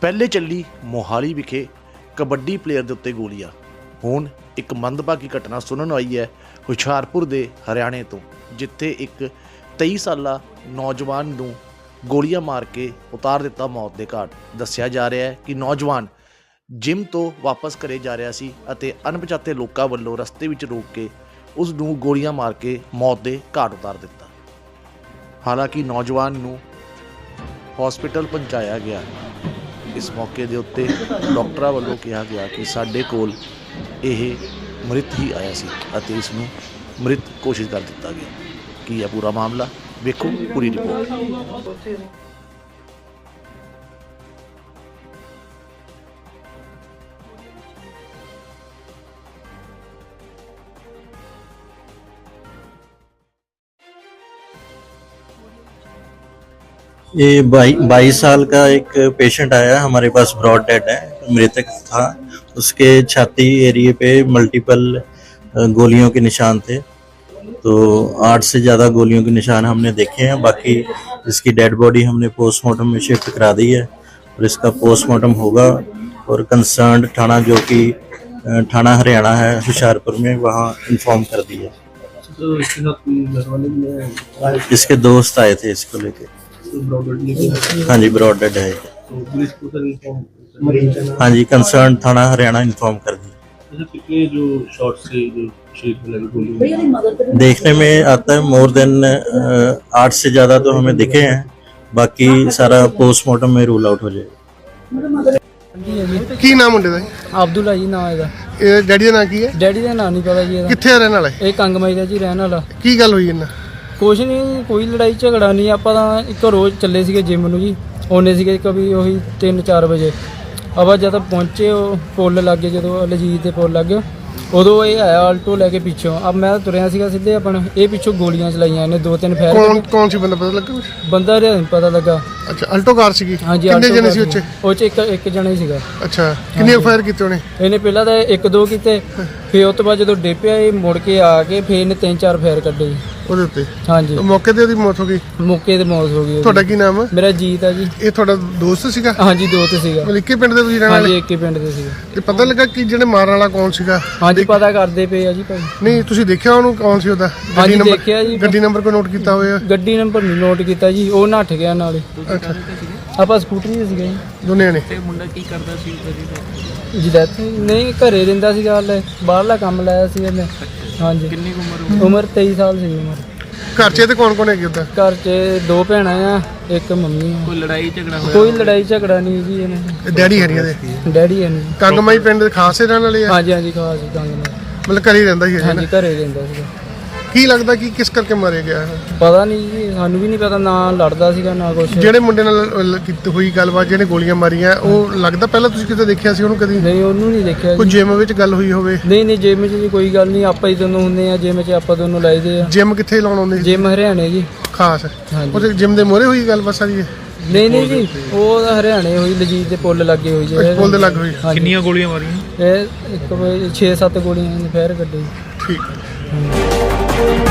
ਪਹਿਲੇ ਚੱਲੀ ਮੋਹਾਲੀ ਵਿਖੇ ਕਬੱਡੀ ਪਲੇਅਰ ਦੇ ਉੱਤੇ ਗੋਲੀਆਂ। ਹੁਣ ਇੱਕ ਮੰਦਭਾਗੀ ਘਟਨਾ ਸੁਣਨ ਨੂੰ ਆਈ ਹੈ ਹੁਸ਼ਿਆਰਪੁਰ ਦੇ ਹਰਿਆਣੇ ਤੋਂ, ਜਿੱਥੇ ਇੱਕ 23 ਸਾਲਾ ਨੌਜਵਾਨ ਨੂੰ ਗੋਲੀਆਂ ਮਾਰ ਕੇ ਉਤਾਰ ਦਿੱਤਾ ਮੌਤ ਦੇ ਘਾਟ। ਦੱਸਿਆ ਜਾ ਰਿਹਾ ਹੈ ਕਿ ਨੌਜਵਾਨ ਜਿਮ ਤੋਂ ਵਾਪਸ ਘਰੇ ਜਾ ਰਿਹਾ ਸੀ ਅਤੇ ਅਣਪਛਾਤੇ ਲੋਕਾਂ ਵੱਲੋਂ ਰਸਤੇ ਵਿੱਚ ਰੋਕ ਕੇ ਉਸ ਨੂੰ ਗੋਲੀਆਂ ਮਾਰ ਕੇ ਮੌਤ ਦੇ ਘਾਟ ਉਤਾਰ ਦਿੱਤਾ। ਹਾਲਾਂਕਿ ਨੌਜਵਾਨ ਨੂੰ ਹਸਪੀਟਲ ਪਹੁੰਚਾਇਆ ਗਿਆ। ਇਸ ਮੌਕੇ ਦੇ ਉੱਤੇ ਡਾਕਟਰਾਂ ਵੱਲੋਂ ਕਿਹਾ ਗਿਆ ਕਿ ਸਾਡੇ ਕੋਲ ਇਹ ਮ੍ਰਿਤ ਹੀ ਆਇਆ ਸੀ ਅਤੇ ਇਸ ਨੂੰ ਮ੍ਰਿਤ ਘੋਸ਼ਿਤ ਕਰ ਦਿੱਤਾ ਗਿਆ। ਕੀ ਹੈ ਪੂਰਾ ਮਾਮਲਾ? ਵੇਖੋ ਪੂਰੀ ਰਿਪੋਰਟ। ये बाई बाईस साल का एक पेशेंट आया हमारे पास ब्रॉड डेड है मृतक था। उसके छाती एरिए पे मल्टीपल गोलियों के निशान थे। तो आठ से ज़्यादा गोलियों के निशान हमने देखे हैं बाकी इसकी डेड बॉडी हमने पोस्टमार्टम में शिफ्ट करा दी है और इसका पोस्टमार्टम होगा। और कंसर्न थाना जो कि थाना हरियाणा है हुशियारपुर में वहाँ इन्फॉर्म कर दिया। तो इसके दोस्त आए थे इसको लेके। तो ब्रॉडर लेके हाँ जी ब्रॉड डेड है तो पुलिस को सर इन्फॉर्म मरीज है ना हाँ जी कंसर्न थाना हरियाणा इन्फॉर्म कर दिया जैसे कितने जो शॉट से जो शरीर पे लगी गोली देखने में आता है मोर देन आठ से ज्यादा तो हमें दिखे हैं बाकी सारा पोस्टमार्टम में रूल आउट हो जाएगा ਕੀ ਨਾਮ ਮੁੰਡੇ ਦਾ ਜੀ? ਅਬਦੁੱਲਾ ਜੀ ਨਾਂ ਇਹਦਾ ਇਹ ਡੈਡੀ ਦਾ ਨਾਂ ਕੀ ਹੈ ਡੈਡੀ ਦਾ ਨਾਂ ਨਹੀਂ ਪਤਾ ਜੀ ਇਹਦਾ ਕਿੱਥੇ ਰਹਿਣ ਵਾਲਾ ਹੈ ਇਹ ਕੰਗਮਾਈ ਦਾ ਜੀ ਰਹਿਣ ਵਾਲਾ ਕੀ ਗੱਲ ਹੋਈ ਇਹਨਾਂ ਕੁਛ ਨਹੀਂ ਕੋਈ ਲੜਾਈ ਝਗੜਾ ਨਹੀਂ ਆਪਾਂ ਤਾਂ ਇੱਕ ਰੋਜ਼ ਚੱਲੇ ਸੀਗੇ ਜਿਮ ਨੂੰ ਜੀ, ਆਉਂਦੇ ਸੀਗੇ ਕभी ਉਹੀ 3-4 ਵਜੇ। ਆਪਾਂ ਜਦ ਪਹੁੰਚੇ ਉਹ ਪੁੱਲ ਲੱਗੇ, ਜਦੋਂ ਲਜੀਤ ਦੇ ਪੁੱਲ ਲੱਗੇ ਉਦੋਂ ਇਹ ਆਇਆ ਆਲਟੋ ਲੈ ਕੇ ਪਿੱਛੋਂ। ਅਬ ਮੈਂ ਤੁਰਿਆ ਸੀਗਾ ਸਿੱਧੇ ਆਪਣ ਇਹ ਪਿੱਛੋਂ ਗੋਲੀਆਂ ਚਲਾਈਆਂ ਇਹਨੇ ਦੋ ਤਿੰਨ ਫੈਰ ਕੌਣ ਕੌਣ ਸੀ ਬੰਦਾ ਪਤਾ ਲੱਗਾ ਕੁਛ? ਬੰਦਾ ਰਿਹਾ ਨਹੀਂ ਪਤਾ ਲੱਗਾ। ਅੱਛਾ ਅਲਟੋ ਕਾਰ ਸੀਗੀ। ਹਾਂਜੀ ਕਿੰਨੇ ਆਲਟੋ ਜਣੇ ਸੀ ਉੱਚੇ? ਉਹ ਚ ਇੱਕ ਇੱਕ ਜਣਾ ਹੀ ਸੀਗਾ। ਅੱਛਾ ਕਿੰਨੇ ਫਾਇਰ ਕੀਤੇ ਉਹਨੇ? ਇਹਨੇ ਪਹਿਲਾਂ ਤਾਂ ਇੱਕ ਦੋ ਕੀਤੇ ਫਿਰ ਉਸ ਤੋਂ ਬਾਅਦ ਜਦੋਂ ਡੇਪਿਆ ਇਹ ਮੁੜ ਕੇ ਆ ਕੇ ਫਿਰ ਇਹਨੇ ਤਿੰਨ ਚਾਰ ਫੇਰ ਕੱਢੇ। ਜੀ। ਉਹਦੇ ਉੱਤੇ? ਹਾਂਜੀ। ਤਾਂ ਮੌਕੇ ਤੇ ਉਹਦੀ ਮੌਤ ਹੋ ਗਈ? ਮੌਕੇ ਤੇ ਮੌਤ ਹੋ ਗਈ ਉਹਦੀ। ਤੁਹਾਡਾ ਕੀ ਨਾਮ ਹੈ ਮੇਰਾ ਜੀਤ ਆ ਜੀ। ਇਹ ਤੁਹਾਡਾ ਦੋਸਤ ਸੀਗਾ? ਹਾਂਜੀ ਦੋਸਤ ਸੀਗਾ। ਮਲਿੱਕੇ ਪਿੰਡ ਦੇ ਤੁਸੀਂ ਰਹਿਣ ਹਾਂਜੀ ਵਾਲੇ? ਇੱਕ ਹੀ ਪਿੰਡ ਦੇ ਸੀਗੇ। ਤੇ ਪਤਾ ਲੱਗਾ ਕਿ ਜਿਹੜੇ ਮਾਰਨ ਵਾਲਾ ਕੌਣ ਸੀਗਾ? ਹਾਂਜੀ ਪਤਾ ਕਰਦੇ ਪਏ ਆ ਜੀ ਭਾਈ। ਨਹੀਂ ਤੁਸੀਂ ਦੇਖਿਆ ਉਹਨੂੰ ਕੌਣ ਸੀ ਉਹਦਾ? ਹਾਂਜੀ, ਦੇਖਿਆ ਜੀ। ਗੱਡੀ ਨੰਬਰ ਕੋ ਨੋਟ ਕੀਤਾ ਹੋਇਆ? ਗੱਡੀ ਨੰਬਰ ਨਹੀਂ ਨੋਟ ਕੀਤਾ ਜੀ ਉਹ ਨੱਠ ਗਿਆ ਨਾਲੇ। ਅੱਛਾ। ਆਪਾਂ ਸਕੂਟਰੀ ਤੇ ਸੀਗੇ ਦੋਨੇ ਨੇ? ਜੀ ਡੈਥ ਨਹੀਂ ਘਰੇ ਰਹਿੰਦਾ ਸੀਗਾ ਹਲੇ। ਬਾਹਰਲਾ ਕੰਮ ਲਾਇਆ ਸੀ ਇਹਨੇ ਹਾਂਜੀ। ਕਿੰਨੀ ਉਮਰ ਉਮਰ 23 ਸਾਲ ਸੀ ਉਮਰ। ਘਰ 'ਚ ਤੇ ਕੌਣ ਕੌਣ ਹੈਗੇ ਉਹਦਾ ਘਰ 'ਚ ਦੋ ਭੈਣਾਂ ਆ ਇੱਕ ਮੰਮੀ ਆ। ਕੋਈ ਲੜਾਈ ਝਗੜਾ ਹੋਇਆ? ਕੋਈ ਲੜਾਈ ਝਗੜਾ ਨਹੀਂ ਜੀ ਇਹਨੇ। ਡੈਡੀ ਹਰੀਆਂ ਦੇ ਡੈਡੀ ਨਹੀਂ। ਕੰਗਮਾਈ ਪਿੰਡ ਦੇ ਖਾਸੇ ਰਹਿਣ ਵਾਲੇ ਆ? ਹਾਂਜੀ ਹਾਂਜੀ ਖਾਸ ਗੰਗ ਨਾਲ ਮਤਲਬ ਘਰੇ ਹੀ ਰਹਿੰਦਾ ਸੀ ਹਜੇ ਨਾ? ਹਾਂਜੀ ਘਰੇ ਰਹਿੰਦਾ ਸੀਗਾ। ਕੀ ਲੱਗਦਾ ਕਿ ਕਿਸ ਕਰਕੇ ਮਾਰਿਆ ਗਿਆ ਹੈ? ਪਤਾ ਨਹੀਂ ਜੀ ਸਾਨੂੰ ਵੀ ਨਹੀਂ ਪਤਾ ਨਾ ਲੜਦਾ ਸੀਗਾ ਨਾ ਕੁਛ। ਜਿਹੜੇ ਮੁੰਡੇ ਨਾਲ ਕੀਤੀ ਹੋਈ ਗੱਲਬਾਤ ਜਿਹਨੇ ਗੋਲੀਆਂ ਮਾਰੀਆਂ ਉਹ ਲੱਗਦਾ ਪਹਿਲਾਂ ਤੁਸੀਂ ਕਿਤੇ ਦੇਖਿਆ ਸੀ ਉਹਨੂੰ ਕਦੀ? ਨਹੀਂ ਉਹਨੂੰ ਨਹੀਂ ਦੇਖਿਆ ਕੋਈ ਜੀ। ਜਿਮ ਵਿੱਚ ਗੱਲ ਹੋਈ ਹੋਵੇ? ਨਹੀਂ ਨਹੀਂ ਜਿਮ 'ਚ ਜੀ ਕੋਈ ਗੱਲ ਨਹੀਂ ਆਪਾਂ ਹੀ ਦੋਨੋਂ ਹੁੰਦੇ ਆ ਜਿਮ 'ਚ ਆਪਾਂ ਦੋਨੋਂ ਲਾਈਦੇ ਆ ਜਿਮ ਕਿੱਥੇ ਲਾਉਣ ਆਉਂਦੇ ਸੀ? ਜਿਮ ਹਰਿਆਣੇ ਜੀ। ਖਾਸ। ਹਾਂਜੀ। ਉਹਦੇ ਜਿਮ ਦੇ ਮੋਰੇ ਹੋਈ ਗੱਲਬਾਤ ਸਾਰੀ ਇਹ? ਨਹੀਂ ਨਹੀਂ ਜੀ ਉਹ ਤਾਂ ਹਰਿਆਣੇ ਹੋਈ ਲਜੀਤ ਦੇ ਪੁੱਲ ਲੱਗੇ ਹੋਈ ਜੀ। ਪੁੱਲ ਦੇ ਲੱਗ ਹੋਈ ਕਿੰਨੀਆਂ ਗੋਲੀਆਂ ਮਾਰੀਆਂ? ਇਹ ਇੱਕ 6-7 ਗੋਲੀਆਂ ਨੇ ਫੇਰ ਕੱਢੀ ਠੀਕ Thank you.